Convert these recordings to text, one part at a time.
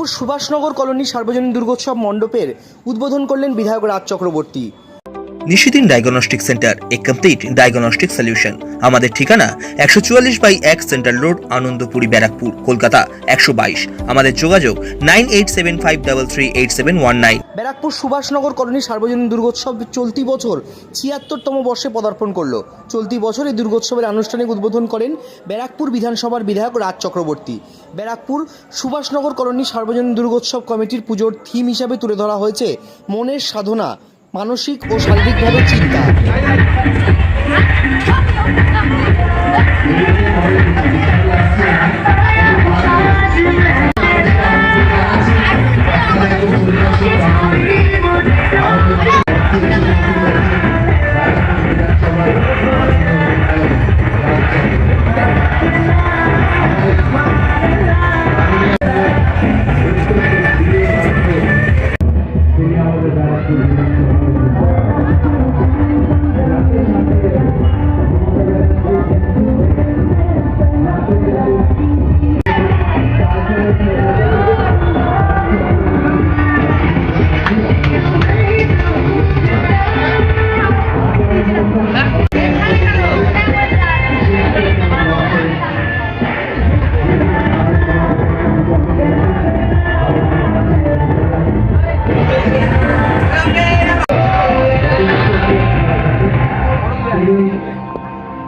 Barrackpore Subhashnagar colony সার্বজনীন দুর্গোৎসব মণ্ডপের উদ্বোধন করলেন বিধায়ক রাজ চক্রবর্তী। নিশিদিন ডায়াগনস্টিক সেন্টার এ কমপ্লিট ডায়াগনস্টিক সলিউশন আমাদের ঠিকানা একশো চুয়াল্লিশ বাই এক সেন্ট্রাল রোড আনন্দপুরি, ব্যারাকপুর, কলকাতা, একশো বাইশ। আমাদের যোগাযোগ nine eight seven five double three eight seven one nine. Barrackpore Subhasnagar colony সার্বজনীন দুর্গোৎসব চলতি বছর ছিয়াত্তরতম বর্ষে পদার্পণ করল। চলতি বছর এই দুর্গোৎসবের আনুষ্ঠানিক উদ্বোধন করেন ব্যারাকপুর বিধানসভার বিধায়ক রাজ চক্রবর্তী। ব্যারাকপুর সুভাষনগর কলোনি সার্বজনীন দুর্গোৎসব কমিটির পুজোর থিম হিসাবে তুলে ধরা হয়েছে মনের সাধনা। মানসিক ও শারীরিকভাবে চিন্তা।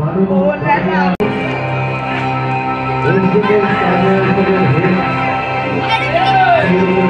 Thank you.